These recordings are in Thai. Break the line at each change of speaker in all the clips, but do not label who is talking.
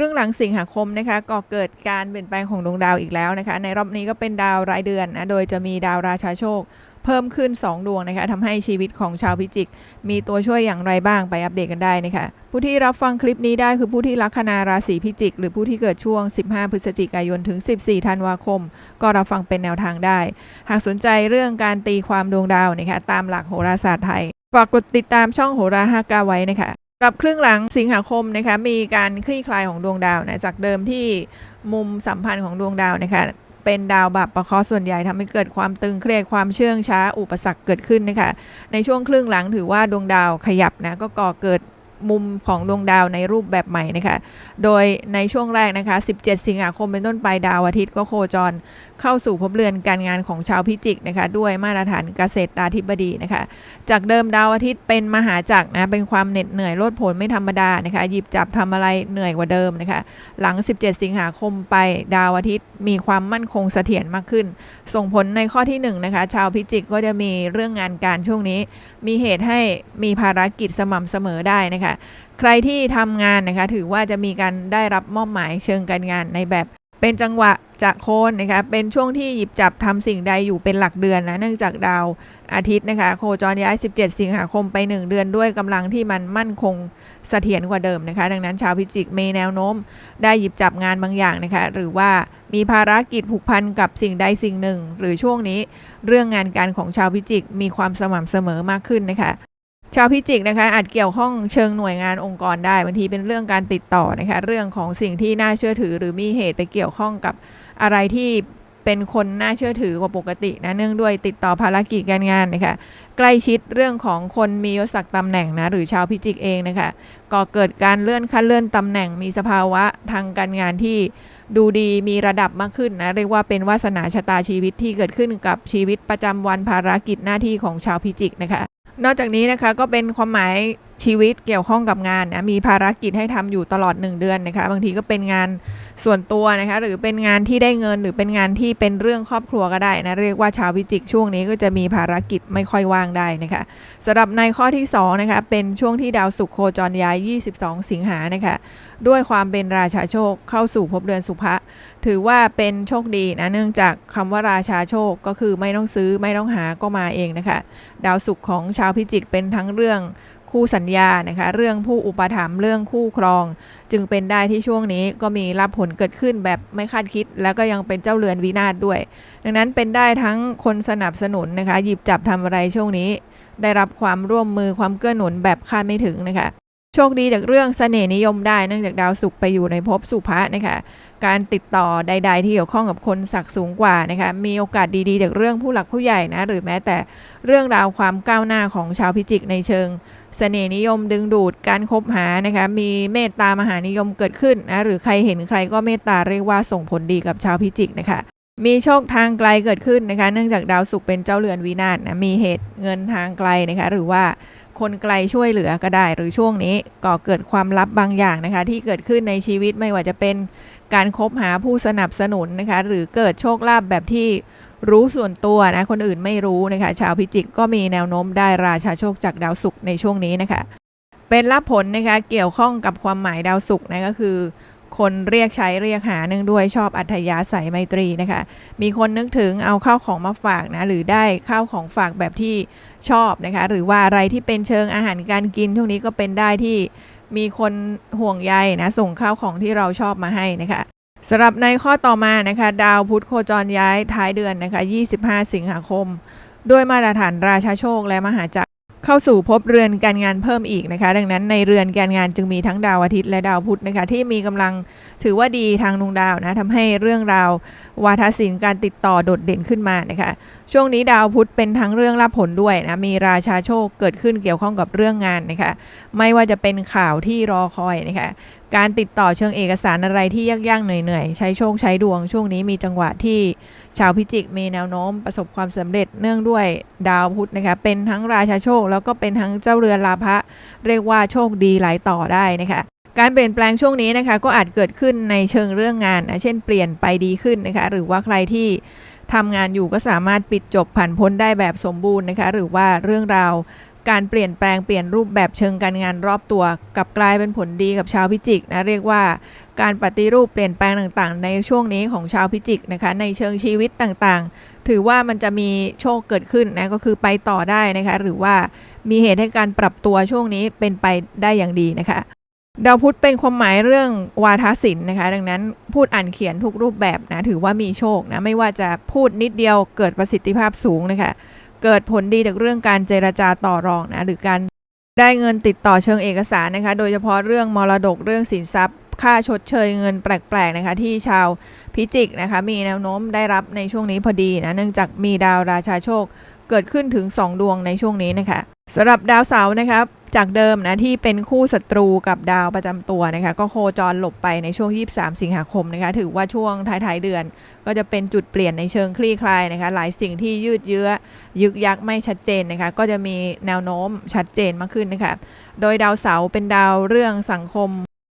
รึ่งหลังสิงหาคมนะคะก่อเกิดการเปลี่ยนแปลงของดวงดาวอีกแล้วนะคะ ในรอบนี้ก็เป็นดาวรายเดือนนะโดยจะมีดาวราชาโชค เพิ่มขึ้น 2 ดวงนะคะทำให้ชีวิตของชาวพิจิก มีตัวช่วยอย่างไรบ้างไปอัปเดตกันได้นะคะผู้ที่รับฟังคลิปนี้ได้คือผู้ที่ลัคนาราศีพิจิก หรือผู้ที่เกิดช่วง 15 พฤศจิกายนถึง 14 ธันวาคม ก็รับฟังเป็นแนวทางได้ หากสนใจเรื่องการตีความดวงดาวนะคะตามหลักโหราศาสตร์ไทยฝากกดติดตามช่องโหราฮากาไว้นะคะ รับครึ่งหลังสิงหาคมนะคะมีการคลี่คลายของดวงดาวนะจากเดิมที่มุมสัมพันธ์ของดวงดาวนะคะเป็นดาวแบบประคอส่วนใหญ่ทำให้เกิดความตึงเครียดความเชื่องช้าอุปสรรคเกิดขึ้นนะคะในช่วงครึ่งหลังถือว่าดวงดาวขยับนะก็ก่อเกิด มุมของดวงดาวในรูปแบบใหม่นะคะโดยในช่วงแรกนะคะ 17 สิงหาคมเป็นต้นไปดาวอาทิตย์ก็โคจรเข้าสู่ภพเรือนการงานของชาวพิจิกนะคะด้วยมาตรฐานเกษตราธิบดีนะคะจากเดิมดาวอาทิตย์เป็นมหาจักรนะเป็นความเหน็ดเหนื่อยโลดโผนไม่ธรรมดานะคะหยิบจับทำอะไรเหนื่อยกว่าเดิมนะคะหลัง 17 สิงหาคมไปดาวอาทิตย์มีความมั่นคงเสถียรมากขึ้น ส่งผลในข้อที่1นงนะคะชาวพิจิกก็จะมีเรื่องงานการช่วงนี้ มีเหตุให้มีภารกิจสม่ำเสมอได้นะคะใครที่ทำงานนะคะถือว่าจะมีการได้รับมอบหมายเชิงการงานในแบบเป็นจังหวะจะโคนนะคะเป็นช่วงที่หยิบจับทำสิ่งใดอยู่เป็นหลักเดือนนะเนื่องจากดาวอาทิตย์นะคะโคจรย้าย 17 สิงหาคมไป 1 เดือนด้วยกำลังที่มันมั่นคงเสถียรกว่าเดิมนะคะ ดังนั้นชาวพิจิกมีแนวโน้ม ได้หยิบจับงานบางอย่างนะคะหรือว่ามีภารกิจผูกพันกับสิ่งใดสิ่งหนึ่ง หรือช่วงนี้เรื่องงานการของชาวพิจิกมีความสม่ำเสมอมากขึ้นนะคะ ชาวพิจิกนะคะอาจเกี่ยวข้องเชิงหน่วยงานองค์กรได้บางทีเป็นเรื่องการติดต่อนะคะเรื่องของสิ่งที่น่าเชื่อถือ หรือมีเหตุไปเกี่ยวข้องกับอะไรที่เป็นคนน่าเชื่อถือกว่าปกตินะเนื่องด้วยติดต่อภารกิจการงานนะคะใกล้ชิดเรื่องของคนมียศศักดิ์ตำแหน่งนะหรือชาวพิจิกเองนะคะก่อเกิดการเลื่อนขั้นเลื่อนตำแหน่ง มีสภาวะทางการงานที่ดูดีมีระดับมากขึ้นนะเรียกว่าเป็นวาสนาชะตาชีวิตที่เกิดขึ้นกับชีวิตประจำวันภารกิจหน้าที่ของชาวพิจิกนะคะ นอกจากนี้นะคะก็เป็นความหมาย ชีวิตเกี่ยวข้องกับงานนะมีภารกิจให้ทำอยู่ตลอด 1 เดือนนะคะ บางทีก็เป็นงานส่วนตัวนะคะ หรือเป็นงานที่ได้เงินหรือเป็นงานที่เป็นเรื่องครอบครัวก็ได้นะ เรียกว่าชาวพิจิกช่วงนี้ก็จะมีภารกิจไม่ค่อยว่างได้นะคะสำหรับในข้อที่2นะคะเป็นช่วงที่ดาวศุกร์โคจรย้าย 22 สิงหานะคะด้วยความเป็นราชาโชคเข้าสู่ภพเดือนสุภะถือว่าเป็นโชคดีนะเนื่องจากคำว่าราชาโชคก็คือไม่ต้องซื้อไม่ต้องหาก็มาเองนะคะ ดาวศุกร์ของชาวพิจิกเป็นทั้งเรื่อง คู่สัญญานะคะเรื่องผู้อุปถัมภ์เรื่องคู่ครอง จึงเป็นได้ที่ช่วงนี้ก็มีรับผลเกิดขึ้นแบบไม่คาดคิด แล้วก็ยังเป็นเจ้าเรือนวินาศด้วย ดังนั้นเป็นได้ทั้งคนสนับสนุนนะคะหยิบจับทำอะไรช่วงนี้ ได้รับความร่วมมือความเกื้อหนุนแบบคาดไม่ถึงนะคะ โชคดีจากเรื่องเสน่ห์นิยมได้เนื่องจากดาวศุกร์ไปอยู่ในภพสุภะนะคะ การติดต่อใด ๆ ที่เกี่ยวข้องกับคนศักดิ์สูงกว่านะคะ มีโอกาสดีๆ จากเรื่องผู้หลักผู้ใหญ่นะ หรือแม้แต่เรื่องราวความก้าวหน้าของชาวพิจิกในเชิงเสน่ห์นิยมดึงดูดการคบหานะคะ มีเมตตามหานิยมเกิดขึ้นนะ หรือใครเห็นใครก็เมตตาเรียกว่าส่งผลดีกับชาวพิจิกนะคะมีโชคทางไกลเกิดขึ้นนะคะ เนื่องจากดาวศุกร์เป็นเจ้าเรือนวินาศนะ มีเหตุเงินทางไกลนะคะ หรือว่าคนไกลช่วยเหลือก็ได้ หรือช่วงนี้ก่อเกิดความลับบางอย่างนะคะ ที่เกิดขึ้นในชีวิตไม่ว่าจะเป็นการคบหาผู้สนับสนุนนะคะ หรือเกิดโชคลาภแบบที่รู้ส่วนตัวนะ คนอื่นไม่รู้นะคะ ชาวพิจิกก็มีแนวโน้มได้ราชาโชคจากดาวศุกร์ในช่วงนี้นะคะ เป็นรับผลนะคะเกี่ยวข้องกับความหมายดาวศุกร์นะก็คือ คนเรียกใช้เรียกหาเนื่องด้วยชอบอัธยาศัยไมตรีนะคะ มีคนนึกถึงเอาข้าวของมาฝากนะ หรือได้ข้าวของฝากแบบที่ชอบนะคะ หรือว่าอะไรที่เป็นเชิงอาหารการกินช่วงนี้ก็เป็นได้ที่มีคนห่วงใยนะ ส่งข้าวของที่เราชอบมาให้นะคะสำหรับในข้อต่อมานะคะ ดาวพุธโคจรย้ายท้ายเดือนนะคะ 25 สิงหาคม ด้วยมาตรฐานราชาโชคและมหาจักร เข้าสู่พบเรือนการงานเพิ่มอีกนะคะ ดังนั้นในเรือนการงานจึงมีทั้งดาวอาทิตย์และดาวพุธนะคะ ที่มีกำลังถือว่าดีทางดวงดาวนะทำให้เรื่องราววาทศิลป์การติดต่อโดดเด่นขึ้นมานะคะ ช่วงนี้ดาวพุธเป็นทั้งเรื่องรับผลด้วยนะ มีราชาโชคเกิดขึ้นเกี่ยวข้องกับเรื่องงานนะคะ ไม่ว่าจะเป็นข่าวที่รอคอยนะคะ การติดต่อเชิงเอกสารอะไรที่ยากๆเหนื่อยๆ ใช้โชคใช้ดวง ช่วงนี้มีจังหวะที่ชาวพิจิกมีแนวโน้มประสบความสำเร็จเนื่องด้วยดาวพุธนะคะ เป็นทั้งราชาโชค แล้วก็เป็นทั้งเจ้าเรือนลาภะเรียกว่าโชคดีไหลต่อได้นะคะการเปลี่ยนแปลงช่วงนี้นะคะก็อาจเกิดขึ้นในเชิงเรื่องงานนะเช่นเปลี่ยนไปดีขึ้นนะคะหรือว่าใครที่ ทำงานอยู่ก็สามารถปิดจบผ่านพ้นได้แบบสมบูรณ์นะคะ หรือว่าเรื่องราวการเปลี่ยนแปลงเปลี่ยนรูปแบบเชิงการงานรอบตัวกลับกลายเป็นผลดีกับชาวพิจิกนะเรียกว่าการปฏิรูปเปลี่ยนแปลงต่างๆ ในช่วงนี้ของชาวพิจิกนะคะ ในเชิงชีวิตต่างๆ ถือว่ามันจะมีโชคเกิดขึ้นนะก็คือไปต่อได้นะคะ หรือว่ามีเหตุให้การปรับตัวช่วงนี้เป็นไปได้อย่างดีนะคะ ดาวพุธเป็นความหมายเรื่องวาทศิลป์นะคะ ดังนั้นพูดอ่านเขียนทุกรูปแบบนะถือว่ามีโชคนะไม่ว่าจะพูดนิดเดียวเกิดประสิทธิภาพสูงนะคะเกิดผลดีจากเรื่องการเจรจาต่อรองนะหรือการได้เงินติดต่อเชิงเอกสารนะคะ โดยเฉพาะเรื่องมรดกเรื่องสินทรัพย์ ค่าชดเชยเงินแปลกๆนะคะ ที่ชาวพิจิกนะคะ มีแนวโน้มได้รับในช่วงนี้พอดีนะเนื่องจากมีดาวราชาโชคเกิดขึ้นถึง 2 ดวงในช่วงนี้นะคะสำหรับดาวเสาร์นะครับ จากเดิมนะที่เป็นคู่ศัตรูกับดาวประจำตัวนะคะก็โคจรหลบไปในช่วง 23 สิงหาคมนะคะถือว่าช่วงท้ายๆเดือน ก็จะเป็นจุดเปลี่ยนในเชิงคลี่คลายนะคะหลายสิ่งที่ยืดเยื้อยึกยักไม่ชัดเจนนะคะก็จะมีแนวโน้มชัดเจนมากขึ้นนะคะโดยดาวเสาเป็นดาวเรื่องสังคม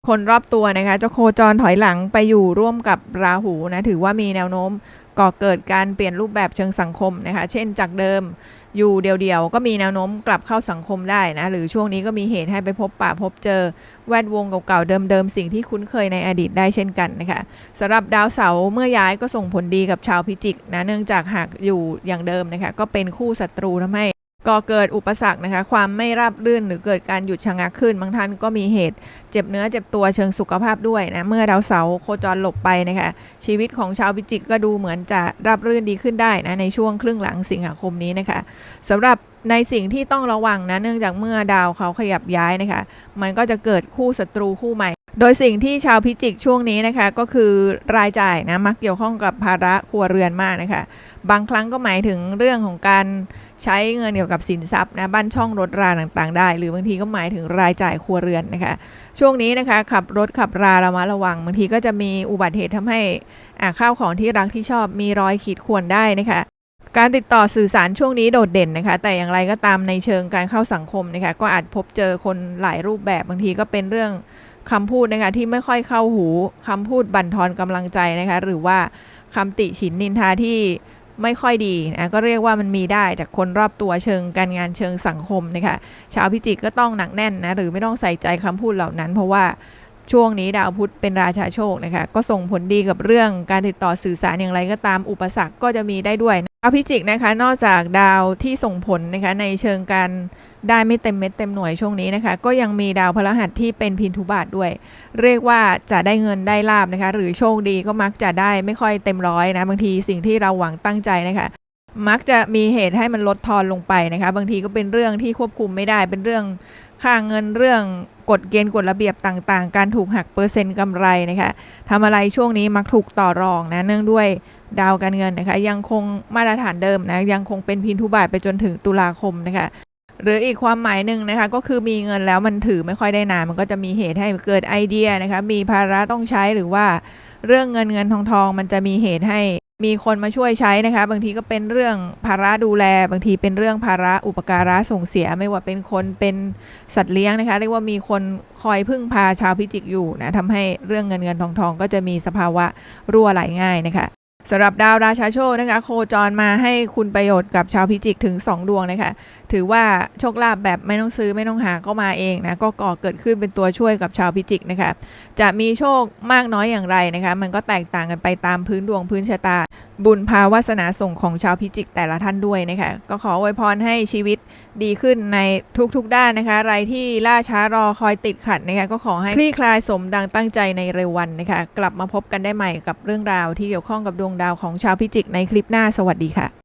คนรอบตัวนะคะจะโคจรถอยหลังไปอยู่ร่วมกับราหูนะถือว่ามีแนวโน้มก่อเกิดการเปลี่ยนรูปแบบเชิงสังคมนะคะ เช่นจากเดิม อยู่เดียวๆ ก็มีแนวโน้มกลับเข้าสังคมได้นะ หรือช่วงนี้ก็มีเหตุให้ไปพบปะพบเจอแวดวงเก่าๆ เดิมๆ สิ่งที่คุ้นเคยในอดีตได้เช่นกันนะคะสำหรับดาวเสาร์เมื่อย้ายก็ส่งผลดีกับชาวพิจิกนะเนื่องจากหากอยู่อย่างเดิมนะคะก็เป็นคู่ศัตรูทำให้ ก่อเกิดอุปสรรคนะคะ ความไม่ราบรื่นหรือเกิดการหยุดชะงักขึ้น บางท่านก็มีเหตุเจ็บเนื้อเจ็บตัวเชิงสุขภาพด้วยนะ เมื่อดาวเสาร์โคจรหลบไปนะคะ ชีวิตของชาวพิจิกก็ดูเหมือนจะราบรื่นดีขึ้นได้นะ ในช่วงครึ่งหลังสิงหาคมนี้นะคะสำหรับในสิ่งที่ต้องระวังนะ เนื่องจากเมื่อดาวเขาขยับย้ายนะคะ มันก็จะเกิดคู่ศัตรูคู่ใหม่ โดยสิ่งที่ชาวพิจิกช่วงนี้นะคะ ก็คือรายจ่ายนะมักเกี่ยวข้องกับภาระครัวเรือนมากนะคะ บางครั้งก็หมายถึงเรื่องของการใช้เงินเกี่ยวกับสินทรัพย์นะบ้านช่องรถราต่างๆ ได้ หรือบางทีก็หมายถึงรายจ่ายครัวเรือนนะคะ ช่วงนี้นะคะขับรถขับราระมัดระวังบางทีก็จะมีอุบัติเหตุทำให้อ่าข้าวของที่รักที่ชอบมีรอยขีดข่วนได้นะคะการติดต่อสื่อสารช่วงนี้โดดเด่นนะคะ แต่อย่างไรก็ตามในเชิงการเข้าสังคมนะคะ ก็อาจพบเจอคนหลายรูปแบบบางทีก็เป็นเรื่อง คำพูดนะคะที่ไม่ค่อยเข้าหูคำพูดบั่นทอนกำลังใจนะคะหรือว่าคำติฉินนินทาที่ไม่ค่อยดีนะก็เรียกว่ามันมีได้จากคนรอบตัวเชิงการงานเชิงสังคมนะคะชาวพิจิกก็ต้องหนักแน่นนะหรือไม่ต้องใส่ใจคำพูดเหล่านั้น เพราะว่าช่วงนี้ดาวพุธเป็นราชาโชคนะคะก็ส่งผลดีกับเรื่องการติดต่อสื่อสารอย่างไรก็ตามอุปสรรคก็จะมีได้ด้วยาวพิจิกนะคะนอกจากดาวที่ส่งผลนะคะในเชิงการได้ไม่เต็มเม็ดเต็มหน่วยช่วงนี้นะคะ ก็ยังมีดาวพฤหัสที่เป็นพินทุบาทด้วย เรียกว่าจะได้เงินได้ลาบนะคะ หรือโชคดีก็มักจะได้ไม่ค่อยเต็มร้อยนะบางทีสิ่งที่เราหวังตั้งใจนะคะ มักจะมีเหตุให้มันลดทอนลงไปนะคะ บางทีก็เป็นเรื่องที่ควบคุมไม่ได้เป็นเรื่องค่าเงินเรื่องกฎเกณฑ์กฎระเบียบต่างๆ การถูกหักเปอร์เซ็นต์กำไรนะคะทำอะไรช่วงนี้มักถูกต่อรองนะเนื่องด้วย ดาวการเงินนะคะ ยังคงมาตรฐานเดิมนะยังคงเป็นพินทุบาทไปจนถึงตุลาคมนะคะหรืออีกความหมายหนึ่งนะคะ ก็คือมีเงินแล้วมันถือไม่ค่อยได้นานมันก็จะมีเหตุให้เกิดไอเดียนะคะ มีภาระต้องใช้หรือว่าเรื่องเงินเงินทองทองมันจะมีเหตุให้มีคนมาช่วยใช้นะคะ บางทีก็เป็นเรื่องภาระดูแล บางทีเป็นเรื่องภาระอุปการะส่งเสียไม่ว่าเป็นคนเป็นสัตว์เลี้ยงนะคะ เรียกว่ามีคนคอยพึ่งพาชาวพิจิกอยู่นะทำให้เรื่องเงินเงินทองทองก็จะมีสภาวะรั่วไหลง่ายนะคะ สำหรับดาวราชาโชคนะคะโคจรมาให้คุณประโยชน์กับชาวพิจิกถึง 2 ดวงนะคะถือว่าโชคลาภแบบไม่ต้องซื้อไม่ต้องหาก็มาเองนะก็ก่อเกิดขึ้นเป็นตัวช่วยกับชาวพิจิกนะคะจะมีโชคมากน้อยอย่างไรนะคะมันก็แตกต่างกันไปตามพื้นดวงพื้นชะตา บุญภาวาสนาส่งของชาวพิจิกแต่ละท่านด้วยนะคะก็ขออวยพรให้ชีวิตดีขึ้นในทุกๆด้านนะคะอะไรที่ล่าช้ารอคอยติดขัดนะคะก็ขอให้คลี่คลายสมดังตั้งใจในเร็ววันนะคะกลับมาพบกันได้ใหม่กับเรื่องราวที่เกี่ยวข้องกับดวงดาวของชาวพิจิกในคลิปหน้าสวัสดีค่ะ